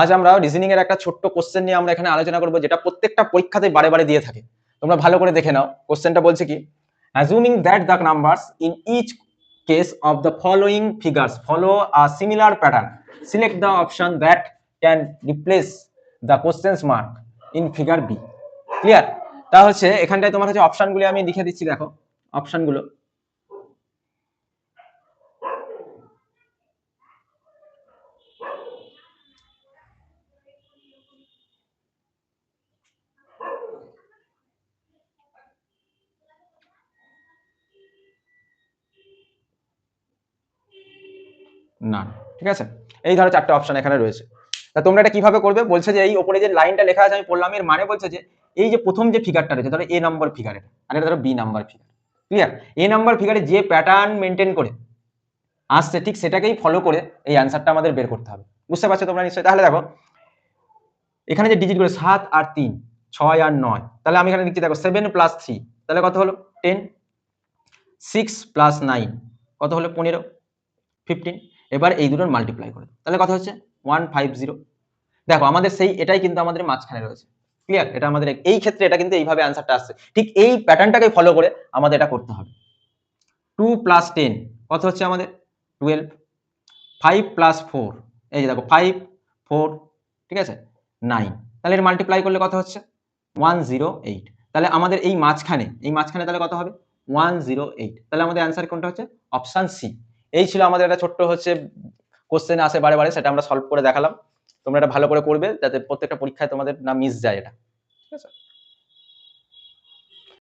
আজ আমরা রিজনিং এর একটা ছোট্ট কোশ্চেন নিয়ে আমরা এখানে আলোচনা করব, যেটা প্রত্যেকটা পরীক্ষাতে বারে বারে দিয়ে থাকে। তোমরা ভালো করে দেখে নাও। কোশ্চেনটা বলছে কি? Assuming that the numbers in each case of the following figures follow a similar pattern select the option that can replace the questions mark in figure B clear তা হচ্ছে, এখানটায় তোমার হচ্ছে অপশনগুলি আমি লিখে দিচ্ছি, দেখো। অপশনগুলো না ঠিক আছে? এই ধরো চারটে অপশন এখানে রয়েছে। তা তোমরা এটা কীভাবে করবে? বলছে যে এই ওপরে যে লাইনটা লেখা আছে, আমি পড়লাম, এর মানে বলছে যে এই যে প্রথম যে ফিগারটা রয়েছে, ধরো এ নাম্বার ফিগার আর এটা ধরো B number figure clear A number ফিগারে যে প্যাটার্ন মেনটেন করে, আসছে, ঠিক সেটাকেই ফলো করে এই অ্যান্সারটা আমাদের বের করতে হবে। বুঝতে পারছ তোমরা নিশ্চয়ই? তাহলে দেখো, এখানে যে ডিজিট করে সাত আর তিন, ছয় আর নয়, তাহলে আমি এখানে লিখছি, দেখো সেভেন প্লাস থ্রি তাহলে কত হলো? টেন সিক্স প্লাস নাইন কত হলো? পনেরো ফিফটিন এবার এই দুটোর মাল্টিপ্লাই করে তাহলে কথা হচ্ছে ওয়ান ফাইভ জিরো দেখো, আমাদের সেই, এটাই কিন্তু আমাদের মাঝখানে রয়েছে। ক্লিয়ার এটা আমাদের এই ক্ষেত্রে এটা কিন্তু এইভাবে অ্যান্সারটা আসছে। ঠিক এই প্যাটার্নটাকে ফলো করে আমাদের এটা করতে হবে। টু প্লাস টেন কত হচ্ছে আমাদের? টুয়েলভ ফাইভ প্লাস ফোর এই যে দেখো ফাইভ ফোর ঠিক আছে? নাইন তাহলে এর মাল্টিপ্লাই করলে কত হচ্ছে? ওয়ান জিরো এইট তাহলে আমাদের এই মাঝখানে এই মাঝখানে তাহলে কত হবে? ওয়ান জিরো এইট তাহলে আমাদের অ্যান্সার কোনটা হচ্ছে? অপশান সি এই ছিল আমাদের একটা ছোট্ট হচ্ছে কোশ্চেন আসে বারে বারে, সেটা আমরা সলভ করে দেখালাম। তোমরা এটা ভালো করে করবে যাতে প্রত্যেকটা পরীক্ষায় তোমাদের না মিস যায় এটা।